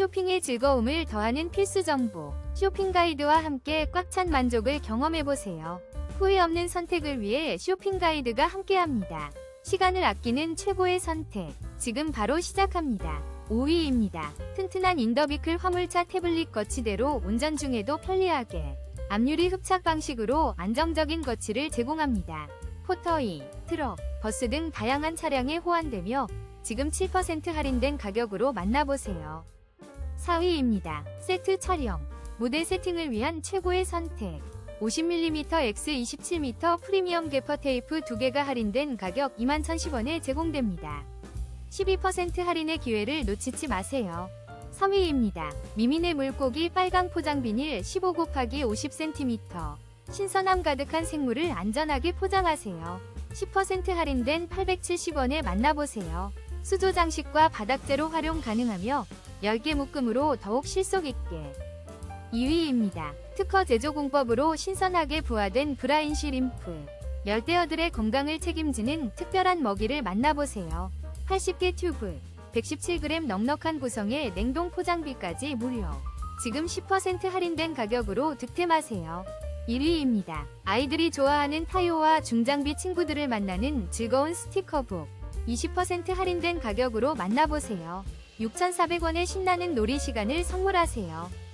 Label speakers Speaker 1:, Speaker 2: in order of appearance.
Speaker 1: 쇼핑의 즐거움을 더하는 필수 정보. 쇼핑 가이드와 함께 꽉 찬 만족을 경험해보세요. 후회 없는 선택을 위해 쇼핑 가이드가 함께합니다. 시간을 아끼는 최고의 선택. 지금 바로 시작합니다. 5위입니다. 튼튼한 인더비클 화물차 태블릿 거치대로 운전 중에도 편리하게 앞유리 흡착 방식으로 안정적인 거치를 제공합니다. 포터이, 트럭, 버스 등 다양한 차량에 호환되며 지금 7% 할인된 가격으로 만나보세요. 4위입니다. 세트 촬영. 무대 세팅을 위한 최고의 선택. 50mm X 27m 프리미엄 개퍼 테이프 2개가 할인된 가격 21,010원에 제공됩니다. 12% 할인의 기회를 놓치지 마세요. 3위입니다. 미민의 물고기 빨강 포장 비닐 15 곱하기 50cm. 신선함 가득한 생물을 안전하게 포장하세요. 10% 할인된 870원에 만나보세요. 수조 장식과 바닥재로 활용 가능하며 10개 묶음으로 더욱 실속 있게. 2위입니다. 특허 제조 공법으로 신선하게 부화된 브라인 쉬림프. 열대어들의 건강을 책임지는 특별한 먹이를 만나보세요. 80개 튜브, 117g 넉넉한 구성의 냉동 포장비까지 무료. 지금 10% 할인된 가격으로 득템하세요. 1위입니다. 아이들이 좋아하는 타요와 중장비 친구들을 만나는 즐거운 스티커북. 20% 할인된 가격으로 만나보세요. 6,400원의 신나는 놀이 시간을 선물하세요.